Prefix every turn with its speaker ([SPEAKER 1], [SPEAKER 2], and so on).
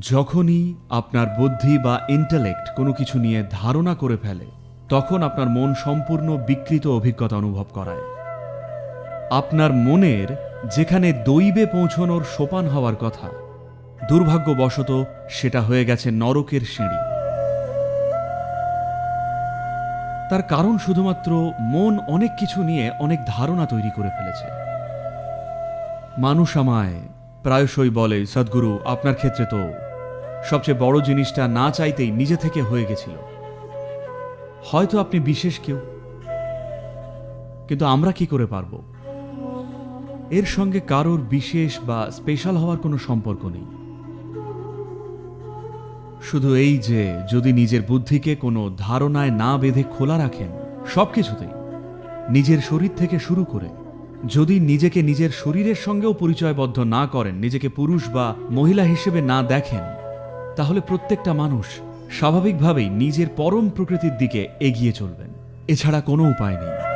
[SPEAKER 1] যখনই আপনার বুদ্ধি বা ইন্টালেক্ট কোনো কিছু নিয়ে ধারণা করে ফেলে, তখন আপনার মন সম্পূর্ণ বিকৃত অভিজ্ঞতা অনুভব করায়। আপনার মনের যেখানে দৈবে পৌঁছনোর সোপান হওয়ার কথা, দুর্ভাগ্যবশত সেটা হয়ে গেছে নরকের সিঁড়ি। তার কারণ শুধুমাত্র মন অনেক কিছু নিয়ে অনেক ধারণা তৈরি করে ফেলেছে। মানুষ আমায় প্রায়শই বলে, সদ্গুরু, আপনার ক্ষেত্রে তো সবচেয়ে বড় জিনিসটা না চাইতেই নিজে থেকে হয়ে গেছিল। হয়তো আপনি বিশেষ কেউ, কিন্তু আমরা কি করে পারব? এর সঙ্গে কারোর বিশেষ বা স্পেশাল হওয়ার কোনো সম্পর্ক নেই। শুধু এই যে, যদি নিজের বুদ্ধিকে কোনো ধারণায় না বেঁধে খোলা রাখেন, সবকিছুতেই নিজের শরীর থেকে শুরু করে যদি নিজেকে নিজের শরীরের সঙ্গেও পরিচয়বদ্ধ না করেন, নিজেকে পুরুষ বা মহিলা হিসেবে না দেখেন, তাহলে প্রত্যেকটা মানুষ স্বাভাবিকভাবেই নিজের পরম প্রকৃতির দিকে এগিয়ে চলবেন। এছাড়া কোনো উপায় নেই।